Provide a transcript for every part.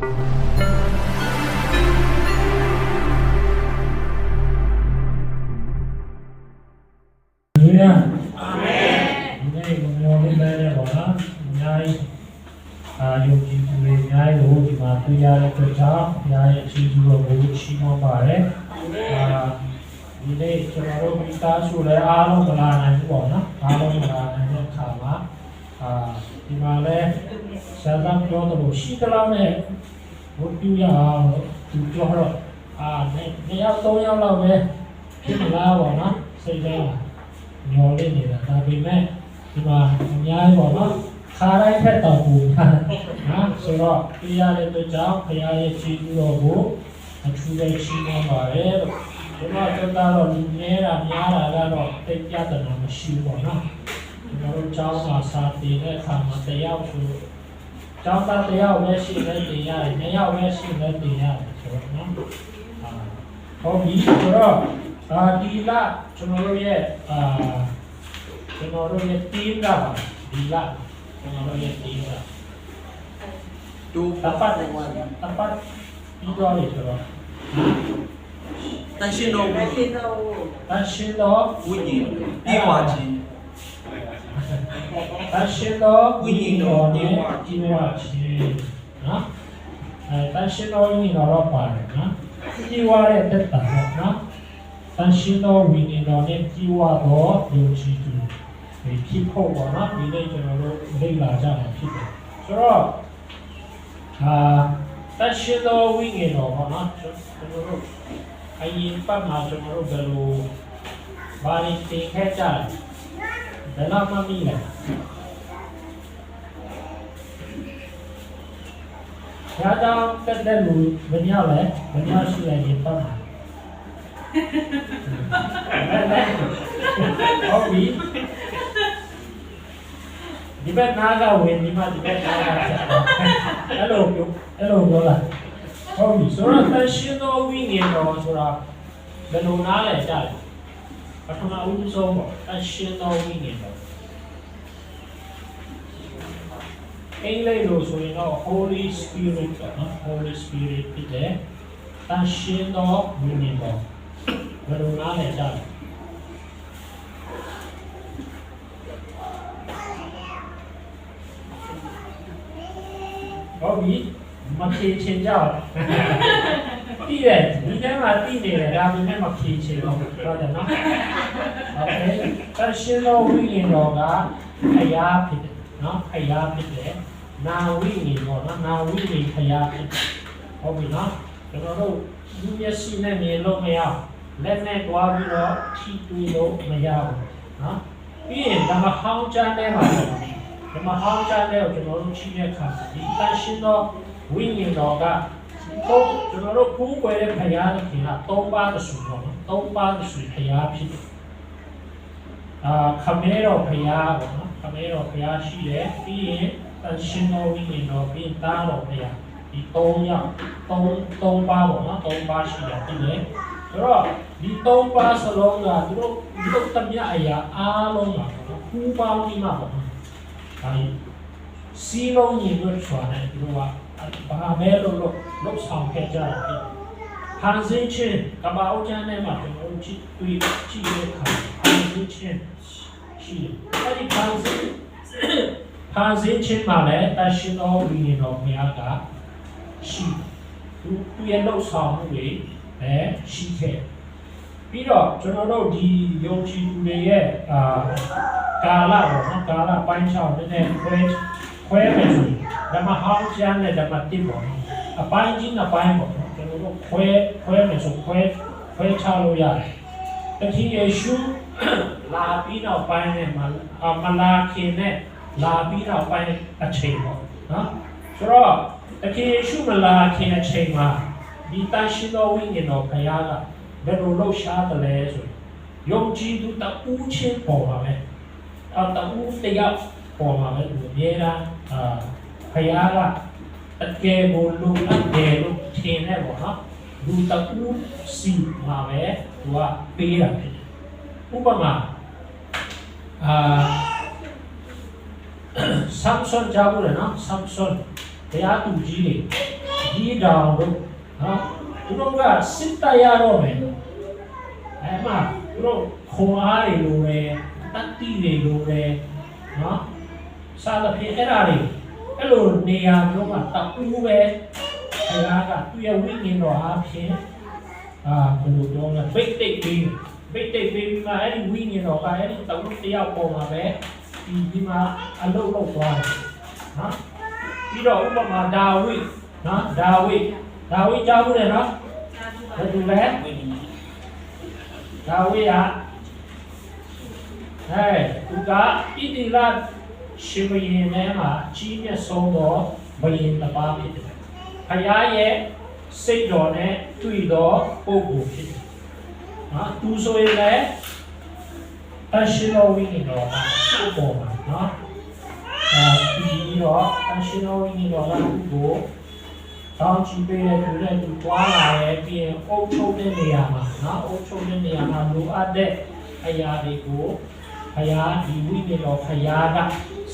ဒီနေ့အာမင်ဒီနေ့ကိုမျောလေးလဲရပါလားအများကြီးအာယုံကြည်သူတွေအများကြီးကိုဒီမှာတွေ့ရတဲ့အတွက်ကြောင့်အများကြီးအချင်းချင်းတို့ကိုချီးမွမ်းပါတယ်အာဒီနေ့ကျွန်တော်တို့မိသားစုလည်းအားလုံးမလာနိုင်ဘူးပေါ့နော်အားလုံးမလာနိုင်တဲ့အခါမှာအာဒီမှာလည်း ဆရာကပြောတော့ရှိကလောက်နဲ့ဘုပြရအောင်လို့သူပြောတော့အာနှစ်ယောက်သုံးယောက်လောက်ပဲဖြစ်မလားပေါ့နော်စိတ်ထဲမှာညော်လေးနေတာဒါပေမဲ့ဒီမှာအများကြီးပေါ့နော်ခါတိုင်းထက်တော့ပူတာနော်ဆိုတော့ပြရတဲ့အတွက်ကြောင့်ဘုရားရဲ့ကျေးဇူးတော်ကိုအထူးပဲရှိနေပါတယ်လို့ဒီမှာတော့တော့လူနေတာများတာကတော့တိတ်ပြတ်တယ်မရှိဘူးပေါ့နော်ကျွန်တော်တို့ကျောင်းမှာစာသင်တဲ့အခါမှာတယောက်ဆို ကျောင်းသားတယောက်ပဲရှိနေတင်ရတယ်နှစ်ယောက်ပဲရှိနေတင်ရတယ်ဆိုတော့နော်အာဟုတ်ပြီဆိုတော့အာဒီလကျွန်တော်တို့ရဲ့အာကျွန်တော်တို့ရဲ့ team ကပါဒီလကျွန်တော်တို့ရဲ့ team ကတူတပတ်တပတ်ပြီးတော့လေဆိုတော့တန်ရှင်တော်ဝိရှင်တော်တန်ရှင်တော်ဝိညာဉ်ပြေဝခြင်း တန်ရှင်တော်ဝိညာဉ်တော်နဲ့ဒီဝါချင်းနော်အဲတန်ရှင်တော်ဝိညာဉ်တော်တော့ပါတယ်နော်ဒီဝါရဲ့တက်တာပေါ့နော်တန်ရှင်တော်ဝိညာဉ်တော်နဲ့ဒီဝါတော့ယုံကြည်သူဒီဖြစ်ဖို့ပေါ့နော်ဒီနေ့ကျွန်တော်တို့လေ့လာကြမှာဖြစ်တယ်ဆိုတော့အာတန်ရှင်တော်ဝိညာဉ်တော်ပေါ့နော်ကျွန်တော်တို့အရင်ပတ်မှာကျွန်တော်တို့ဘယ်လိုဘာတွေသင်ခဲ့ကြလဲ ဘယ်တော့မှမမိလဲဘုရားကြောင့်တက်တဲ့လူဘယ်ရောက်လဲဘယ်ရောက်ရှိလဲဒီပတ်မှာအဲ့ဒါဟုတ်ပြီဒီဘက်နားကဝင်ဒီမှာဒီဘက်နားကဆက်အဲ့လိုပြောအဲ့လိုပြောလားဟုတ်ပြီဆိုတော့တန်ရှင်းသောဝိညာဉ်တော်ဆိုတာဘယ်လိုနားလဲကြလဲပ ထမဦးဆုံးပေါ့တန်ရှင်းသောဝိညာဉ်တော်အင်္ဂလိပ်လိုဆိုရင်တော့ Holy Spirit ပေါ့နော် Holy Spirit ဖြစ်တယ်တန်ရှင်းသောဝိညာဉ်တော်ဘယ်လိုနားလဲကြလဲဟုတ်ပြီမဖြေချင်ကြဘူး တိတယ်ဒီထဲမှာတိနေတယ်ဒါပေမဲ့မဖြေချင်တော့ဟုတ်တယ်နော်ဟုတ်ကဲ့တရှင်တော်ဝိညာဉ်တော်ကဖယားဖြစ်တယ်နော်ဖယားဖြစ်တယ်နာဝိညာဉ်တော်နော်နာဝိညာဉ်ဖယားဖြစ်တယ်ဟုတ်ပြီနော်ကျွန်တော်တို့ဒီမျက်စိနဲ့မြင်လို့မရလက်နဲ့တွားပြီးတော့ခြိတွေးလို့မရဘူးနော်ပြီးရင်ဓမ္မဟောင်းကျမ်းထဲမှာဓမ္မဟောင်းကျမ်းထဲကိုကျွန်တော်တို့ခြိတဲ့အခါဒီတန်ရှင်တော်ဝိညာဉ်တော်က တော့ကျွန်တော်တို့ကိုးကွယ်တဲ့ဘုရားသခင်က၃ပါးသဆူတော့နော်၃ပါးသဆူဘုရားဖြစ်တယ်အာခမဲတော်ဘုရားပေါ့နော်ခမဲတော်ဘုရားရှိတယ်ပြီးရင်တန်ရှင်းသောဝိညာဉ်တော်ပြီးရင်သားတော်ဘုရားဒီ၃ယောက်၃၃ပါးပေါ့နော်၃ပါးရှိတယ်ပြီးရင်ဆိုတော့ဒီ၃ပါးစလုံးကသူတို့ဒီလိုတမယအရာအားလုံးပါပေါ့နော်ပူပေါင်းပြီးမှပေါ့နော်ဒါစီလုံးညီတို့ဆိုတာနဲ့သူတို့က ဘာပဲလို့လို့လောက်ဆောင်ခဲ့ကြတာဖြစ်ဖန်ဆင်းခြင်းကမ္ဘာဦးကျမ်းထဲမှာကျွန်တော်တို့ကြည့်တွေ့ကြည့်တဲ့အခါဖန်ဆင်းခြင်းရှိတယ်အဲဒီဖန်ဆင်းဖန်ဆင်းခြင်းမှာလည်းတရှင်တော်ဝိညာဉ်တော်ဘုရားကရှိသူသူရဲ့လောက်ဆောင်မှုတွေလည်းရှိခဲ့ပြီးတော့ကျွန်တော်တို့ဒီယုံကြည်သူတွေရဲ့အာကာလပေါ့နော်ကာလပိုင်းခြားနည်းနည်းခွဲခွဲမယ်ဆိုရင် ဓမ္မဟောင်းကျမ်းနဲ့ဓမ္မတိပေါ့နော်အပိုင်းကြီးနှစ်ပိုင်းပေါ့နော်ကျွန်တော်တို့ခွဲခွဲမယ်ဆိုခွဲခွဲခြားလို့ရတယ်တတိယေရှုလာပြီးတော့ပိုင်းနဲ့မမလာခင်နဲ့လာပြီးတော့ပိုင်းအချိန်ပေါ့နော်ဆိုတော့တတိယေရှုမလာခင်အချိန်မှာဒီတန်ရှင်တော်ဝိညာဉ်တော်ဘုရားကဘယ်လိုလှုပ်ရှားတယ်လဲဆိုရင်ယုံကြည်သူတဦးချင်းပေါ်ပါမယ်အတအူးတယောက်ပေါ်မှာပဲသူအများအားအာ ဖယားကအကယ်ကိုလူအပ်တယ်လို့ထင်နေပေါ့နော်လူတအူးစီမှာပဲသူကပေးတာဖြစ်တယ်ဥပမာအာဆမ်ဆွန်ကြောက်လို့နော်ဆမ်ဆွန်တရားသူကြီးတွေဒီတောင်တို့နော်သူတို့ကစစ်တပ်ရတော့မယ်အဲမှာသူတို့ခွန်အားတွေလိုတယ်တတ်တိတွေလိုတယ်နော်စားသဖြင့်အဲ့ဒါတွေ အဲ့လိုနေရာမျိုးမှာတပူးပဲဘုရားကသူ့ရဲ့ဝိညာဉ်တော်အားဖြင့်အာဘယ်လိုပြောလဲဗိတ်တိတ်ပြီးဗိတ်တိတ်ပြီးမှအဲ့ဒီဝိညာဉ်တော်ကအဲ့ဒီတဝုတယောက်ပေါ်မှာပဲဒီဒီမှာအလုပ်လုပ်သွားတယ်နော်ပြီးတော့ဥပမာဒါဝိနော်ဒါဝိဒါဝိကြားဘူးလေနော်ဘယ်သူလဲဒါဝိကဟဲ့သူကဣတိလ ရှင်ဘရင်ထဲမှာအကြီးမြတ်ဆုံးသောဘရင်တစ်ပါးဖြစ်တယ်။ဖခင်ရဲ့စိတ်တော်နဲ့တွေ့သောပုဂ္ဂိုလ်ဖြစ်တယ်။နော်သူဆိုရင်လည်းအရှင်တော်ဝိညာဉ်တော်ကသူ့ပေါ်မှာနော်အဲဒီတော့အရှင်တော်ဝိညာဉ်တော်ကသူ့ကိုတောင်းချပေးတဲ့သူနဲ့သူတွားလာရဲ့ပြီးရင်အုပ်ချုပ်တဲ့နေရာမှာနော်အုပ်ချုပ်တဲ့နေရာမှာလိုအပ်တဲ့အရာတွေကို ဖခင်ဒီဝိညာဉ်တော်ဖခင်က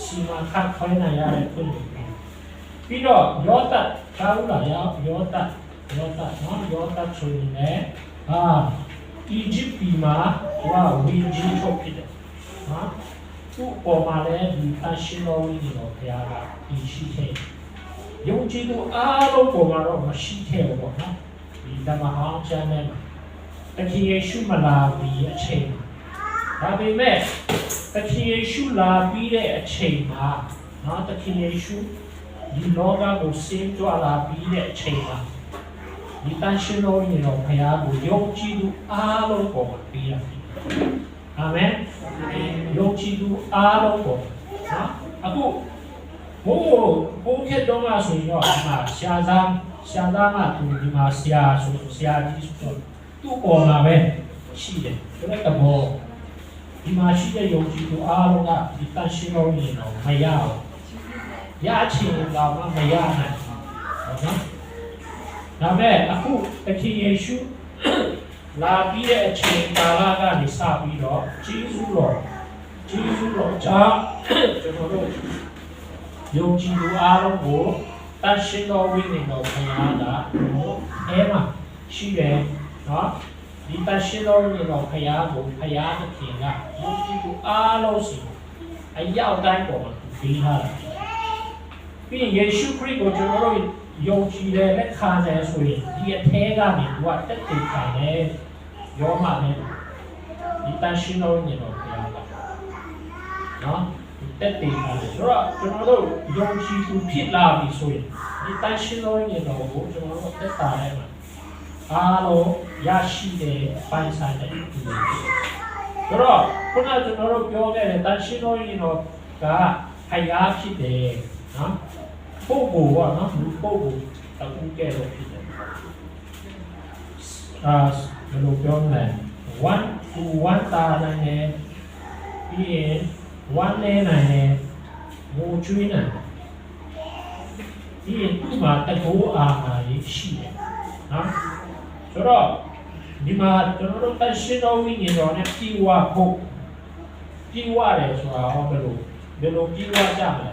စီမံခန့်ခွဲနိုင်ရတဲ့သူတွေပဲပြီးတော့ယောသတ်သာဝလာယောယောသတ်ယောသတ်နော်ယောသတ်ဆိုရင်လည်းအာအီဂျစ်ပြည်မှာဝါဝီဂျီထုတ်ဖြစ်တယ်နော်သူ့ပေါ်မှာလည်းဒီအရှင်တော်ဝိညာဉ်တော်ဖခင်ကဒီရှိခဲ့ယုံကြည်သူအားလုံးပေါ်မှာတော့မရှိခဲ့ဘူးပေါ့နော်ဒီဓမ္မဟောင်းကျမ်းထဲမှာတခင်ယေရှုမလာပြီးအချိန်မှာ ဒါပေမဲ့တခင်ယေရှုလာပြီးတဲ့အချိန်မှာနော်တခင်ယေရှုဒီလောကကိုဆင်းကြွလာပြီးတဲ့အချိန်မှာဒီတန်ရှင်တော်ညီတော်ဖခင်ကိုယုံကြည်သူအားလုံးပေါ်မှာပြီးရတယ်အာမင်ယုံကြည်သူအားလုံးပေါ်နော်အခုဘိုးဘိုးခေတ်တော့မှဆိုရင်တော့ဒီမှာရှားသားရှားသားမှသူဒီမှာဆရာဆိုဆရာကြီးဆိုတော့သူ့ပေါ်မှာပဲရှိတယ်ဆိုတဲ့ဘော ဒီမှာရှိတဲ့ယုံကြည်သူအားလုံးကဒီတန်ရှင်တော်ညီတော်မရဘူးရချင်တော့မှမရနိုင်ဘူးဟုတ်နော်ဒါပေမဲ့အခုတခင်ယေရှုလာပြီးတဲ့အချိန်ကာလကနေစပြီးတော့ဂျေဇုတော်ဂျေဇုတော်ကြောင့်ကျွန်တော်တို့ယုံကြည်သူအားလုံးကိုတန်ရှင်တော်ဝိညာဉ်တော်ဘုရားကအဲမှာရှိတယ်နော် ဒီတန်ရှင်တော်ဝိညာဉ်တော်ဘုရားကိုဘုရားသခင်ကယုံကြည်သူအားလုံးစီအရောက်တိုင်းပေါ်မှာပြီးထားတာပြီးရင်ယေရှုခရစ်ကိုကျွန်တော်တို့ယုံကြည်တယ်လက်ခံတယ်ဆိုရင်ဒီအထဲကနေသူကတက်တည်ခံတယ်ယောမနဲ့ဒီတန်ရှင်းတော်ညင်တော်ဘုရားကနော်ဒီတက်တည်ပါတယ်ဆိုတော့ကျွန်တော်တို့ယုံကြည်သူဖြစ်လာပြီဆိုရင်ဒီတန်ရှင်းတော်ညင်တော်ကိုကျွန်တော်တို့တက်တာထဲမှာ အားလုံးရရှိတဲ့ပိုင်ဆိုင်တဲ့ဒီလိုဆိုတော့ခုနကကျွန်တော်တို့ပြောခဲ့တဲ့တန်ရှင်းတော်ညင်တော်ကဖယားဖြစ်တယ်နော်ပုဂ္ဂိုလ်ကနော်လူပုဂ္ဂိုလ်တခုကဲတော့ဖြစ်တယ်အာဘယ်လိုပြောမလဲ1 to 1တာနိုင်တယ်ပြီးရင်1လဲနိုင်တယ်ငိုချွေးနိုင်တယ်ပြီးရင်သူ့မှာတကူအာဟာရရှိတယ်နော် ဆိုတော့ဒီမှာကျွန်တော်တို့ပတ်ရှင်းတော်ဝိညာဉ်တော်နဲ့ပြီးဝဖို့ပြီးဝတယ်ဆိုတာဟောဘယ်လိုဘယ်လိုပြီးဝကြမလဲ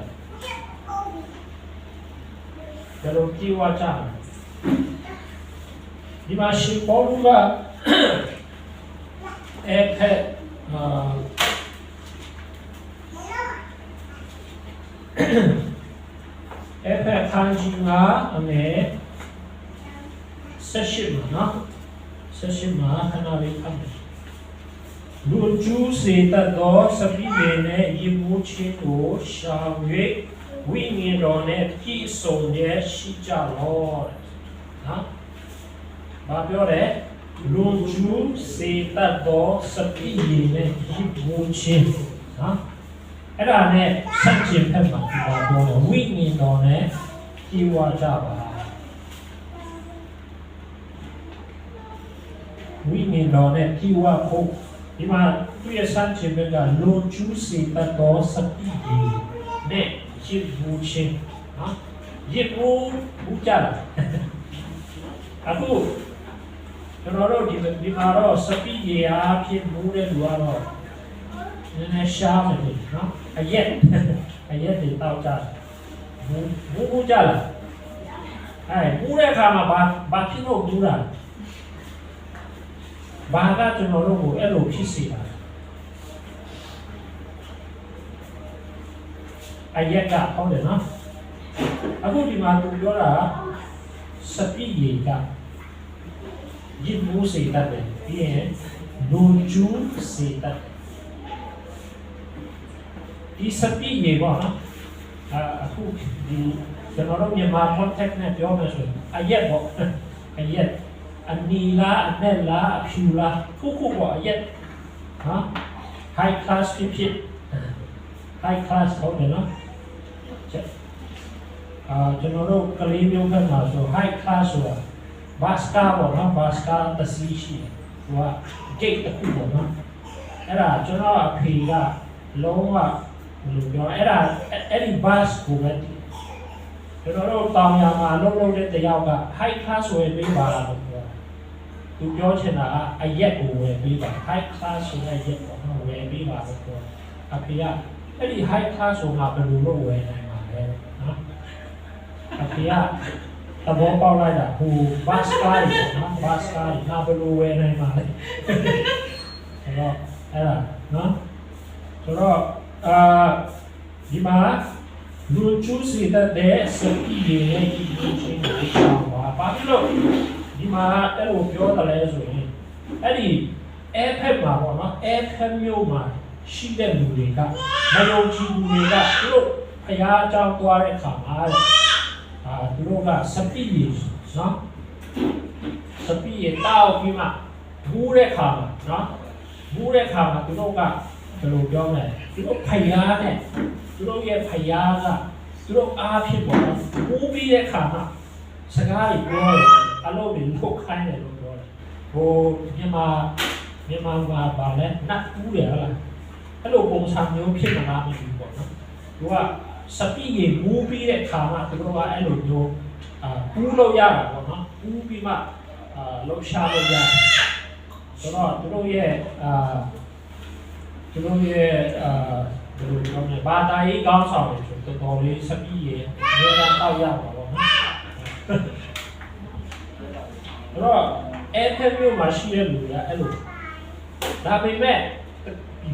ဘယ်လိုပြီးဝကြမလဲဒီမှာရှင်ပေါလုကအဲဖက်အာအဲဖက်ခန်းကြီးကအမေ 16မှာနော်16မှာဟနာလေးဖတ်တယ်လူကျူးစေတတ်သောစပိပေနဲ့ယေမူးချင်းကိုရှောင်၍ဝိညာဉ်တော်နဲ့ပြည့်စုံရဲ့ရှိကြလောတဲ့နော်။ဘာပြောလဲ။လူကျူးစေတတ်သောစပိပေနဲ့ယေမူးချင်းနော်။အဲ့ဒါနဲ့ဆက်ကျင်ဖက်မှာဒီပါတော့ဝိညာဉ်တော်နဲ့ပြည့်ဝကြပါ ဝိညာဉ်တော်နဲ့ပြေဝဖို့ဒီမှာသူရဲ့ဆက်ကျင်ဘက်ကလွန်ကျူးစေတတ်သောစပိယီနဲ့ဒီဘူချင်းနော်ဒီဘူဘူကြလားအခုကျွန်တော်တို့ဒီဒီမှာတော့စပိရေအားဖြင့်မူးတဲ့လူကတော့နည်းနည်းရှားမယ်နော်အရက်အရက်တွေတောက်ကြတယ်မူးမူးကြလားအဲပူတဲ့အခါမှာဘာဘာဖြစ်လို့ပူတာ ဘာကကျွန်တော်တို့ကိုအဲ့လိုဖြစ်စေတာအယက်ကဟုတ်တယ်နော်အခုဒီမှာသူပြောတာစပိယေကရစ်မှုစေတတ်တယ်ပြီးရင်လူကျူးစေတတ်တယ်ဒီစပိယေပေါ့နော်အာအခုဒီကျွန်တော်တို့မြန်မာ context နဲ့ပြောမယ်ဆိုရင်အရက်ပေါ့အရက် အနီလားအနဲ့လားအဖြူလားခုခုပေါ့အရက်နော် high class ဖြစ်ဖြစ် high class ဟုတ်တယ်နော်အာကျွန်တော်တို့ကလေးမျိုးဖက်မှာဆို high class ဆိုတာဘတ်စကာပေါ့နော်ဘတ်စကာတစ်စီးရှိတယ်ဟိုက gate တစ်ခုပေါ့နော်အဲ့ဒါကျွန်တော်အဖေကလုံးဝဘယ်လိုပြောအဲ့ဒါအဲ့ဒီ bus ကိုပဲကျွန်တော်တို့တောင်ယာမှာလုံးလုံးတဲ့တယောက်က high class ဝယ်ပေးပါလားလို့ပြော သူပြောချင်တာကအရက်ကိုဝယ်ပေးပါ high class ဆိုတဲ့ရက်ပေါ့နော်ဝယ်ပေးပါလို့ပြောအဖေကအဲ့ဒီ high class ဆိုတာဘယ်လိုလုပ်ဝယ်နိုင်မှာလဲနော်အဖေကသဘောပေါက်လိုက်တာဟိုဘတ်စကားကြီးပေါ့နော်ဘတ်စကားကြီးနာဘယ်လိုဝယ်နိုင်မှာလဲဆိုတော့အဲ့ဒါနော်ဆိုတော့အာဒီမှာလူချူစီတဲ့စပီးရဲ့ဒီလိုချင်းကိုရှောင်းပါဘာဖြစ်လို့ ဒီမှာအဲ့လိုပြောတယ်လဲဆိုရင်အဲ့ဒီ airpad မှာပေါ့နော် airpad မျိုးမှာရှိတဲ့လူတွေကမယုံကြည်လူတွေကသူတို့ဖျားအကြောင်းသွားတဲ့အခါမှာတဲ့အာသူတို့ကစပီရီနော်စပီရီတောက်ပြီးမှဘူးတဲ့ခါမှာနော်ဘူးတဲ့ခါမှာသူတို့ကဘယ်လိုပြောမလဲသူတို့ဖယားနဲ့သူတို့ရဲ့ဖယားကသူတို့အားဖြစ်ပေါ်တော့ဘူးပြီးတဲ့ခါမှာစကားတွေပြောတယ် အလုပ်တွေလုပ်ခိုင်းတယ်လို့ပြောတယ်ဟိုမြန်မာမြန်မာမှာပါလဲနတ်ဘူးတယ်ဟုတ်လားအဲ့လိုပုံစံမျိုးဖြစ်မှာမဟုတ်ဘူးပေါ့နော်သူကစပီရေမူးပြီးတဲ့ခါမှသူတို့ကအဲ့လိုမျိုးအာပူးလို့ရတာပေါ့နော်ပူးပြီးမှအာလှုပ်ရှားလို့ရတယ်ဆိုတော့သူတို့ရဲ့အာသူတို့ရဲ့အာဘယ်လိုပြောမလဲဘာသာရေးကောင်းဆောင်တွေဆိုတော်တော်လေးစပီရေရေကတောက်ရပါပေါ့နော်အဲ့ တော့အဲ့ဒီမျိုးမှာရှိတဲ့လူတွေကအဲ့လိုဒါပေမဲ့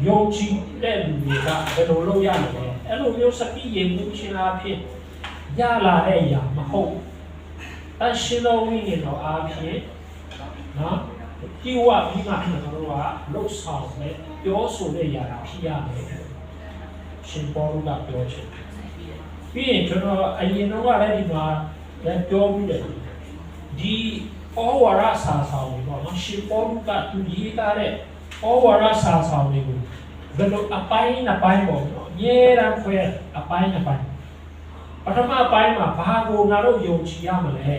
ယုံကြည်တဲ့လူတွေကဘယ်လိုလုပ်ရမလဲအဲ့လိုမျိုးစပီးရင်မှုချင်းအားဖြင့်ရလာတဲ့အရာမဟုတ်အရှင်တော်ဝိညာဉ်တော်အားဖြင့်နော်ဒီဝပြီးမှကျွန်တော်တို့ကလှုပ်ဆောင်တဲ့ပြောဆိုတဲ့အရာဖြစ်ရမယ်ရှင်ပေါလုကပြောချင်ပြီးရင်ကျွန်တော်အရင်တော့ကလည်းဒီမှာလည်းပြောပြီးတယ်ဒီ ဩဝါဒစာဆောင်တွေပေါ့နော်ရှင်ပေါလုကသူရေးထားတဲ့ဩဝါဒစာဆောင်တွေကိုဘယ်လိုအပိုင်းနှစ်ပိုင်းပေါ့နော်အမြဲတမ်းခွဲအပိုင်းနှစ်ပိုင်းပထမပိုင်းမှာဘာကိုငါတို့ယုံကြည်ရမလဲ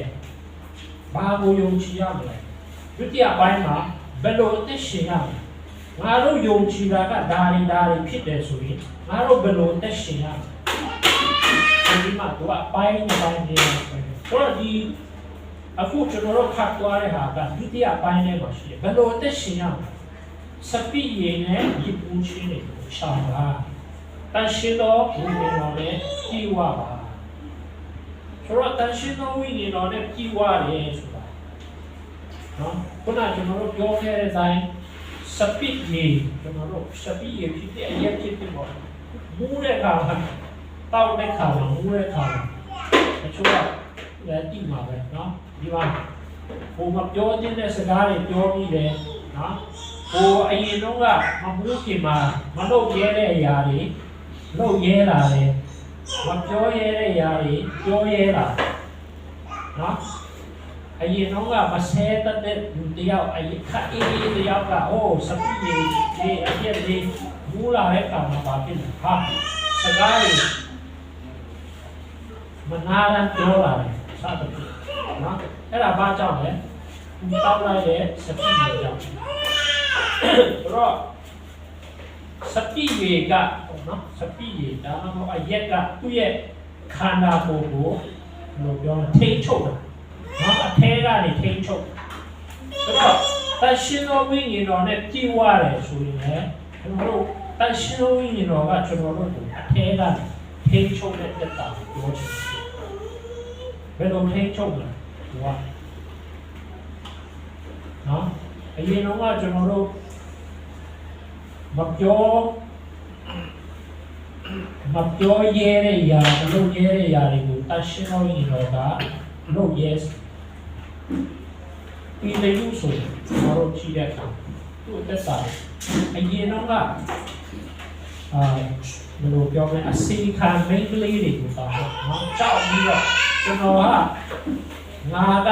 ဘာကိုယုံကြည်ရမလဲဒုတိယပိုင်းမှာဘယ်လိုအသက်ရှင်ရမလဲငါတို့ယုံကြည်တာကဒါရီဒါရီဖြစ်တယ်ဆိုရင်ငါတို့ဘယ်လိုအသက်ရှင်ရမလဲဒီမှာတော့အပိုင်းနှစ်ပိုင်းနေတယ်ဆိုတော့ဒီ အခုကျွန်တော်တို့ခတ်သွားတဲ့ဟာကဒုတိယပိုင်းထဲမှာရှိတယ်ဘယ်လိုအသက်ရှင်ရမလဲစပီရင်းနဲ့ဒီပူချင်းတွေကိုရှာပါတန်ရှင်တော်ဘုရင်တော်နဲ့ကြည်ဝပါဆိုတော့တန်ရှင်တော်ဝိညာဉ်တော်နဲ့ကြည်ဝတယ်ဆိုတာနော်ခုနကကျွန်တော်တို့ပြောခဲ့တဲ့အတိုင်းစပီရေကျွန်တော်တို့စပီရေဖြစ်တဲ့အရက်ဖြစ်တဲ့ပေါ့မူးတဲ့ခါမှာတောက်တဲ့ခါမှာမူးတဲ့ခါမှာတချို့က လည်းတိမှာပဲနော်ဒီမှာဟိုမှာပြောခြင်းတဲ့စကားတွေပြောပြီးတယ်နော်ဟိုအရင်တော့ကမမှုခင်မှာမလုပ်ရဲတဲ့အရာတွေလုပ်ရဲလာတယ်မပြောရဲတဲ့အရာတွေပြောရဲလာနော်အရင်တော့ကမဆဲတတ်တဲ့လူတယောက်အရင်ခက်အေးအေးတယောက်ကအိုးစပီးကြီးအပြည့်လေးမူလာတဲ့ကောင်မှာပါဖြစ်တယ်ဟာစကားတွေမနာရန်ပြောလာတယ် စသဖြင့်နော်အဲ့ဒါဘာကြောင့်လဲသူတောက်လိုက်တဲ့စပီးကြီးကြောင့်တော့စပီရေကပေါ့နော်စပီရေဒါမှမဟုတ်အရက်ကသူ့ရဲ့ခန္ဓာကိုယ်ကိုဘယ်လိုပြောလဲထိန်းချုပ်တာနော်အထဲကနေထိန်းချုပ်အဲ့တော့တရှင်တော်ဝိညာဉ်တော်နဲ့ကြည်ဝရတယ်ဆိုရင်လည်းကျွန်တော်တို့တရှင်တော်ဝိညာဉ်တော်ကကျွန်တော်တို့ကိုအထဲကနေထိန်းချုပ်တဲ့တက်တာကိုပြောချင်တယ်ဘ ယ်လိုထိန်းချုပ်လဲသူကနော်အရင်တော့ကကျွန်တော်တို့မပြောမပြောရဲတဲ့ຢာမလုပ်ရဲတဲ့ຢာတွေကိုတတ်ရှင်းလို့ရင်တော့ကလုပ်ရဲပြီးလေလို့ဆိုကျွန်တော်တို့ကြည့်တဲ့အခါသူ့အသက်တာအရင်တော့က အာဘယ်လိုပြောမလဲအစီခံမိန်းကလေးတွေကိုပါတော့နော်ကြောက်ပြီးတော့ကျွန်တော်ကငါက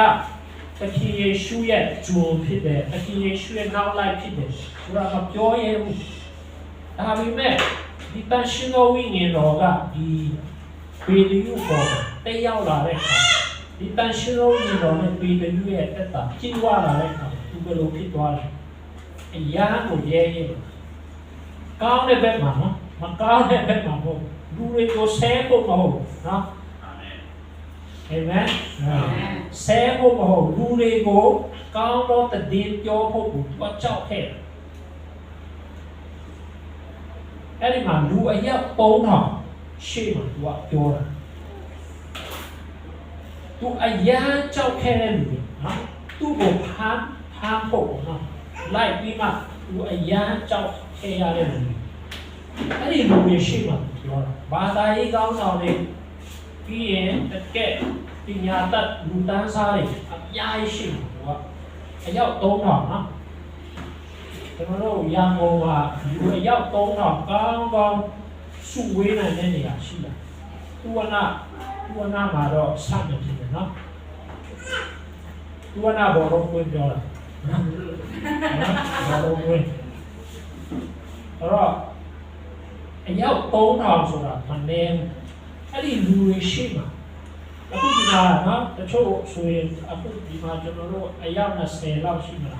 သခင်ယေရှုရဲ့ဂျိုဖြစ်တယ်သခင်ယေရှုရဲ့နောက်လိုက်ဖြစ်တယ်ဆိုတော့မပြောရဘူးဒါပေမဲ့ဒီတန်ရှင်တော်ဝိညာဉ်တော်ကဒီပေတရုပေါ်တက်ရောက်လာတဲ့အခါဒီတန်ရှင်တော်ဝိညာဉ်တော်နဲ့ပေတရုရဲ့တက်တာပြည့်ဝလာတဲ့အခါသူဘယ်လိုဖြစ်သွားလဲအရာကိုရဲရဲ ကောင်းတဲ့ဘက်မှာနော်မကောင်းတဲ့ဘက်မှာမဟုတ်လူတွေကိုဆဲဖို့မဟုတ်နော်အာမင်ဆဲဖို့မဟုတ်လူတွေကိုကောင်းသောတည်င်းပြောဖို့ကိုသူကကြောက်ခဲ့တယ်အဲ့ဒီမှာလူအယောက်3000ရှေ့မှာသူကပြောတာသူအရန်ကြောက်ခဲ့တဲ့လူတွေနော်သူ့ကိုဖမ်းဖမ်းဖို့နော်လိုက်ပြီးမှသူအရန်ကြော က်ခဲ့ရတဲ့လူတွေအဲ့ဒီလူတွေရှိမှပြောတာဘာသာရေးကောင်းဆောင်တွေပြီးရင်တကက်ပညာတတ်လူတန်းစားတွေအများကြီးရှိမှာသူကအယောက်3000နော်ကျွန်တော်တို့ရန်ကုန်ကလူအယောက်3000ကောင်းကောင်းစုဝေးနိုင်တဲ့နေရာရှိတာသူဝနာသူဝနာမှာတော့စမယ်ဖြစ်တယ်နော်သူဝနာဘောတော့ကိုပြောတာနော်ဘောတော့ကို အဲ့တော့အယောက်3000ဆိုတာမနည်းအဲ့ဒီလူတွေရှိမှာအခုဒီမှာနော်တချို့ဆိုရင်အခုဒီမှာကျွန်တော်တို့အယောက်20လောက်ရှိမှာ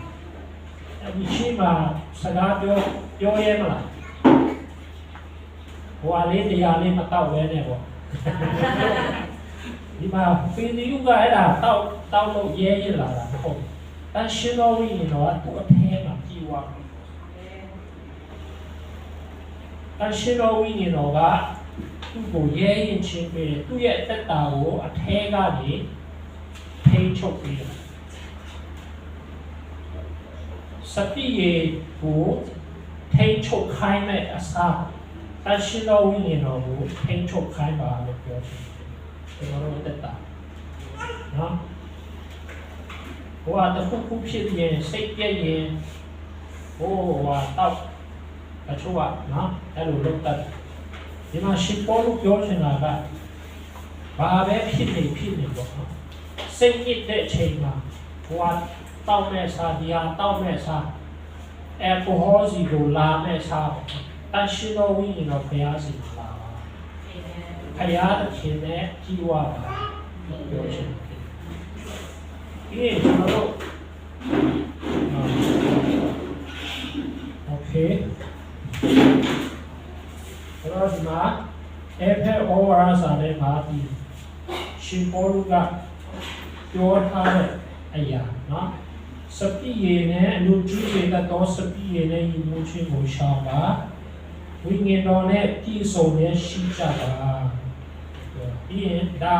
အဲ့ဒီရှိမှာစကားပြောပြောရဲမလားဟိုအလေးတရားလေးမတော့လဲနဲ့ပေါ့ဒီမှာပင်ဒီယူကအဲ့ဒါတောက်တောက်လို့ရဲရဲလာတာမဟုတ်တန်ရှင်းတော်ဝိညာဉ်တော်ကသူ့အထဲမှာကြည်ဝါပြီ တန်ရှင်တော်ဝိညာဉ်တော်ကသူ့ကိုရဲရင်ချင်းပေးတယ်သူ့ရဲ့အသက်တာကိုအထဲကနေထိန်းချုပ်ပေးတယ်စတိရေကိုထိန်းချုပ်ခိုင်းမဲ့အစားတန်ရှင်တော်ဝိညာဉ်တော်ကိုထိန်းချုပ်ခိုင်းပါလို့ပြောတယ်ကျွန်တော်တို့အသက်တာနော်ဟိုကတခုခုဖြစ်ရင်စိတ်ပြည့်ရင်ဟိုဟာတော့ အချို့ကနော်အဲ့လိုလုပ်တတ်ဒီမှာရှစ်ပေါ်လို့ပြောချင်တာကဘာပဲဖြစ်နေဖြစ်နေပေါ့နော်စိတ်ညစ်တဲ့အချိန်မှာဘဝတောက်မဲ့စားတရားတောက်မဲ့စားအယ်ကိုဟောစီကိုလာမဲ့စားတန်ရှင်တော်ဝိညာဉ်တော်ဘုရားစီလာပါဘုရားအရှင်နဲ့ကြီးဝါပါပြောချင်ဒီနေ့ကျွန်တော်တို့ Okay. တော့ဒီမှာအဖက်ဩဝါဒစာထဲမှာဒီရှင်ပေါလုကပြောထားတဲ့အရာနော်စပိယေနဲ့အလူကြီးတွေတော့စပိယေနဲ့ယဉ်မှုချင်းကိုရှောင်ပါဝိညာဉ်တော်နဲ့ပြည့်စုံတဲ့ရှိကြပါပြီးရင်ဒါ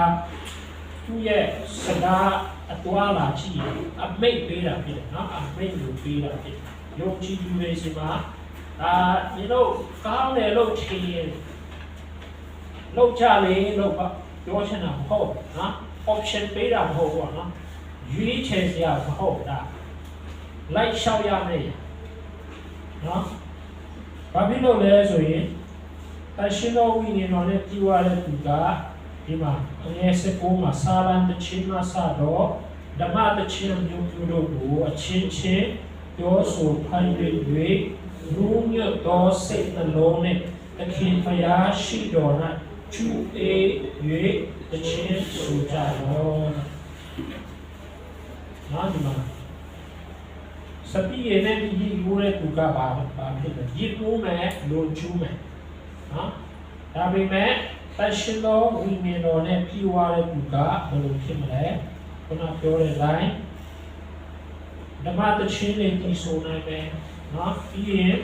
သူ့ရဲ့စကားအတွားလာကြည့်ရင်အမိတ်ပေးတာဖြစ်တယ်နော်အမိတ်ကိုပေးတာဖြစ်တယ်ယုံကြည်သူတွေစီမှာ ဒါဒီလိုကောင်းတယ်လို့ချင်ရင်လောက်ကြလေလို့ပြောချင်တာမဟုတ်နော် option ပေးတာမဟုတ်ဘူးနော်ရွေးချယ်စရာမဟုတ်ဒါလိုက်လျှောက်ရမယ်နော်ဘာဖြစ်လို့လဲဆိုရင်တရှင်တော်ဝိညာဉ်တော်နဲ့ကြည်ဝါတဲ့သူကဒီမှာအငယ်စကိုမှာစာလန်တချင်းမှာစတော့ဓမ္မတချင်းမျိုးမျိုးတို့ကိုအချင်းချင်းပြောဆိုဖိုင်၍ လူညတ်တော်စိတ်နှလုံးနဲ့သခင်ဖျားရှိတော်၌ချူအေး၍တချင်းဆိုကြတော်နာဒီမှာစပီးရဲ့နဲ့ဒီယူရဲသူကပါပါဖြစ်တယ်ဒီကူမဲ့လုံချူမဲ့နော်ဒါပေမဲ့တရှင်တော်ဝိညာဉ်တော်နဲ့ပြည့်ဝတဲ့သူကဘယ်လိုဖြစ်မလဲခုနပြောတဲ့ line ဓမ္မတချင်းလေးကြီးဆိုနိုင်မယ် နော်ပြီးရင်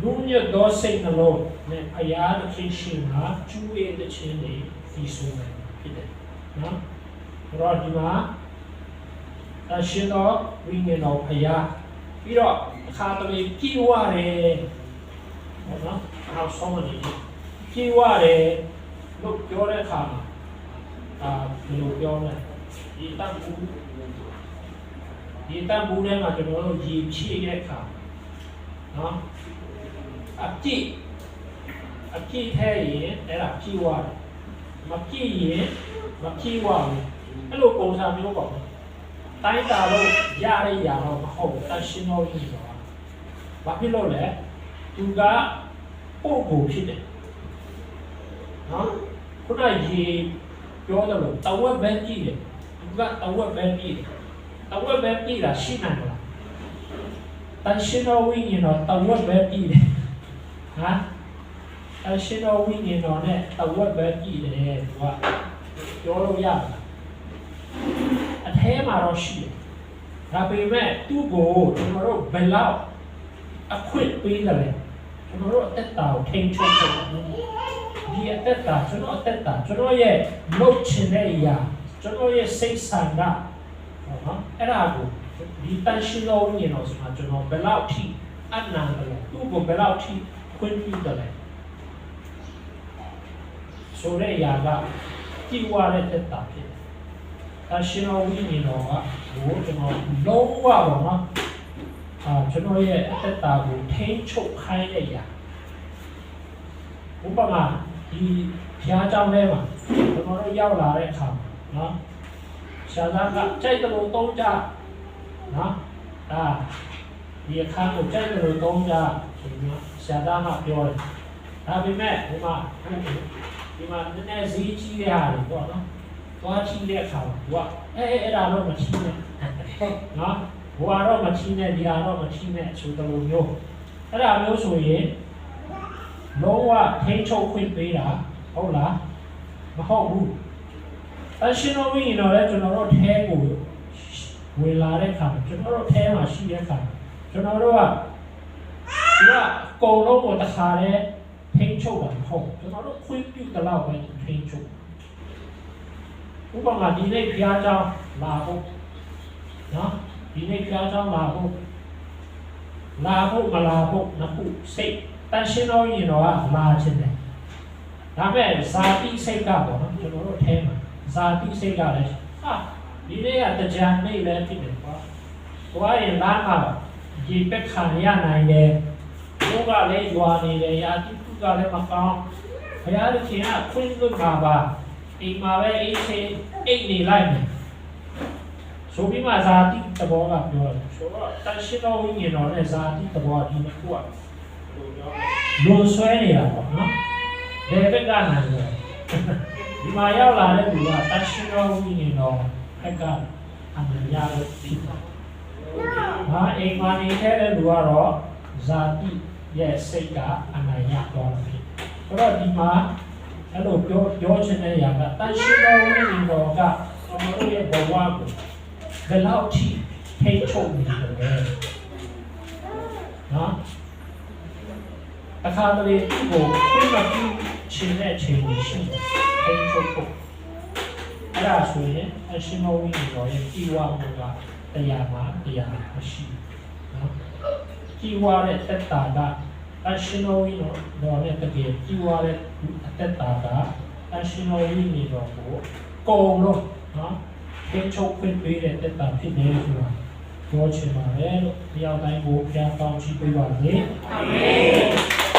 လူညတ်တော်စိတ်နှလုံးနဲ့အရာတစ်ချင်းရှိမှာကျူးရဲ့တစ်ချင်းလေးကြီးဆိုနိုင်ဖြစ်တယ်နော်ဆိုတော့ဒီမှာအရှင်တော်ဝိညာဉ်တော်ဖရာပြီးတော့အခါတလေပြည့်ဝတယ်ဟုတ်နော်နောက်ဆုံးအနေနဲ့ပြည့်ဝတယ်လို့ပြောတဲ့အခါမှာအာဘယ်လိုပြောလဲဒီတန်ဘူး ဒီတန်ဘူးထဲမှာကျွန်တော်တို့ရေဖြည့်တဲ့အခါနော်အပြည့်အပြည့်ထဲရင်အဲ့ဒါပြည့်ဝတယ်မပြည့်ရင်မပြည့်ဝဘူးအဲ့လိုပုံစံမျိုးပေါ့တိုင်းတာလို့ရတဲ့ຢာတော့မဟုတ်ဘူးတန်ရှင်းတော့ကြီးတော့ဘာဖြစ်လို့လဲသူကပို့ကိုဖြစ်တယ်နော်ခုနရေပြောတယ်လို့တဝက်ပဲကြည့်တယ်သူကတဝက်ပဲကြည့်တယ် တဝက်ပဲကြည့်တာရှိနိုင်မလားတန်ရှင်းတော့ဝိညာဉ်တော့တဝက်ပဲကြည့်တယ်ဟမ်တန်ရှင်းတော့ဝိညာဉ်တော်နဲ့တဝက်ပဲကြည့်တယ်သူကပြောလို့ရမလားအထဲမှာတော့ရှိတယ်ဒါပေမဲ့သူ့ကိုကျွန်တော်တို့ဘယ်လောက်အခွင့်ပေးတယ်လဲကျွန်တော်တို့အသက်တာကိုထိန်းချုပ်ဖို့ဒီအသက်တာကျွန်တော်အသက်တာကျွန်တော်ရဲ့လုပ်ချင်တဲ့အရာကျွန်တော်ရဲ့စိတ်ဆန္ဒဟုတ်နော် အဲ့ဒါကိုဒီတန်ရှင်းလို့ညင်တော့ဆိုမှကျွန်တော်ဘယ်လောက်ထိအနန္တလဲသူ့ကိုဘယ်လောက်ထိခွင့်ပြုတယ်လဲဆိုတဲ့အရာကကြည်ဝါတဲ့သက်တာဖြစ်တယ်တန်ရှင်းလို့ညင်တော့ကဟိုကျွန်တော်လုံးဝပေါ့နော်အာကျွန်တော်ရဲ့အသက်တာကိုထိန်းချုပ်ခိုင်းတဲ့အရာဥပမာဒီဘုရားကျောင်းထဲမှာကျွန်တော်တို့ရောက်လာတဲ့အခါမှာနော် ဆရာသားကကြိုက်တယ်လို့သုံးကြနော်ဒါဒီအခါကိုကြိုက်တယ်လို့သုံးကြဆိုပြီးတော့ဆရာသားကပြောတယ်ဒါပေမဲ့ဒီမှာဒီမှာနည်းနည်းဈေးကြီးတဲ့ဟာတွေပေါ့နော်သွားချီတဲ့အခါမှာသူကအဲအဲအဲ့ဒါတော့မချီနဲ့နော်ဘွာတော့မချီနဲ့ဒီဟာတော့မချီနဲ့ဆိုတဲ့လိုမျိုးအဲ့ဒါမျိုးဆိုရင်လုံးဝထိန်းချုပ်ခွင့်ပေးတာဟုတ်လားမဟုတ်ဘူး အရှင်တော်ဝိညာဉ်တော်လည်းကျွန်တော်တို့ထဲကိုဝင်လာတဲ့အခါကျွန်တော်တို့ထဲမှာရှိတဲ့အခါကျွန်တော်တို့ကဒီကအကုန်လုံးကိုတစ်ခါတည်းထိန်းချုပ်တာမဟုတ်ဘူးကျွန်တော်တို့ခွင့်ပြုတဲ့လောက်ပဲထိန်းချုပ်ဥပမာဒီနေ့ဘုရားကျောင်းလာဖို့နော်ဒီနေ့ဘုရားကျောင်းလာဖို့လာဖို့မလာဖို့နှစ်ခုစိတ်တန်ရှင်းတော့ရင်တော့လာခြင်းတယ်ဒါပေမဲ့ဇာတိစိတ်ကပေါ့နော်ကျွန်တော်တို့အဲမှာ ဇာတိစိတ်ကလည်းဟာဒီနေ့ကတကြံနေလည်းဖြစ်တယ်ကွာသွားရင်လာမှာရေပက်ခံရနိုင်တယ်ဘုရားလည်းရွာနေတယ်ရာတိတုကလည်းမကောင်းဘုရားသခင်ကခွင့်လွှတ်မှာပါအိမ်မှာပဲအိမ်ချင်းအိမ်နေလိုက်မယ်ဆိုပြီးမှဇာတိသဘောကပြောတယ်ဆိုတော့တန်ရှင်းတော်ဝိညာဉ်တော်နဲ့ဇာတိသဘောဒီနှစ်ခုကလွန်ဆွဲနေတာပေါ့နော်ဘယ်ဘက်ကနိုင်လဲ ဒီမှာရောက်လာတဲ့လူကတန်ရှင်းတော်ဝိညာဉ်တော်ဘက်ကအမှန်ရလို့ပြီးတာဟာအိမ်မှာနေတဲ့လူကတော့ဇာတိရဲ့စိတ်ကအမှန်ရတော့ဖြစ်အဲ့တော့ဒီမှာအဲ့လိုပြောပြောချင်တဲ့ຢာကတန်ရှင်းတော်ဝိညာဉ်တော်ကကျွန်တော်တို့ရဲ့ဘဝကိုဘယ်လောက်ထိထိချုပ်နေတယ်နော်အခါတလေကိုပြမပြချင်းတဲ့ချိန်ကိုရှိတယ်။ ထိန်းချုပ်ဖို့အဲ့ဒါဆိုရင်အရှင်မဝိညာဉ်တော်ရဲ့ကြည်ဝမှုကတရားမှာတရားမရှိဘူး။နော်။ကြည်ဝတဲ့သက်တာကအရှင်မဝိညာဉ်တော်နဲ့တကယ်ကြည်ဝတဲ့အသက်တာကအရှင်မဝိညာဉ်တော်ကိုကုံလို့နော်ထိန်းချုပ်ခွင့်ပေးတဲ့သက်တာဖြစ်တယ်ဆိုတာပြောချင်ပါတယ်လို့တရားတိုင်းကိုပြန်ကောင်းချီးပေးပါစေ။အာမင်